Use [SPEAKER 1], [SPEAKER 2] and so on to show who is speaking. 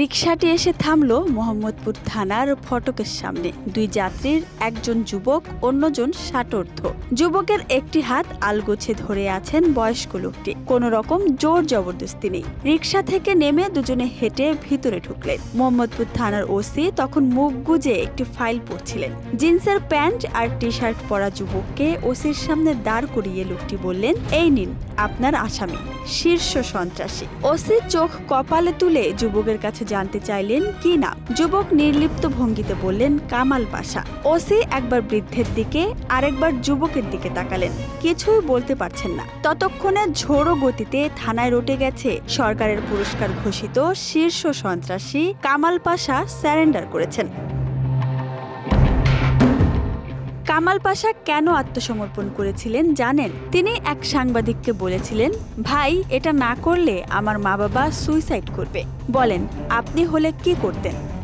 [SPEAKER 1] রিকশাটি এসে থামল মোহাম্মদপুর থানার ফটকের সামনে। দুই যাত্রীর, একজন যুবক, অন্যজন ষাটোর্ধ যুবকের একটি হাত আলগোছে ধরে আছেন বয়স্ক লোকটি। কোনো রকম জোর জবরদস্তি নেই। রিকশা থেকে নেমে দুজনে হেঁটে ভিতরে ঢুকলেন। মোহাম্মদপুর থানার ওসি তখন মুখ গুজে একটি ফাইল পড়ছিলেন। জিন্সের প্যান্ট আর টি শার্ট পরা যুবককে ওসির সামনে দাঁড় করিয়ে লোকটি বললেন, এই নিন, আপনার আসামি, শীর্ষ সন্ত্রাসী। ওসি চোখ কপালে তুলে যুবকের কাছে জানতে চাইলেন কি না? যুবক নির্লিপ্ত ভঙ্গিতে বললেন, কামাল পাশা। ওসি একবার বৃদ্ধের দিকে, আরেকবার যুবকের দিকে তাকালেন। কিছুই বলতে পারছেন না। ততক্ষণে ঝোড়ো গতিতে থানায় রটে গেছে সরকারের পুরস্কার ঘোষিত শীর্ষ সন্ত্রাসী কামাল পাশা স্যারেন্ডার করেছেন। কামাল পাশা কেন আত্মসমর্পণ করেছিলেন জানেন? তিনি এক সাংবাদিককে বলেছিলেন, ভাই, এটা না করলে আমার মা বাবা সুইসাইড করবে। বলেন, আপনি হলে কি করতেন?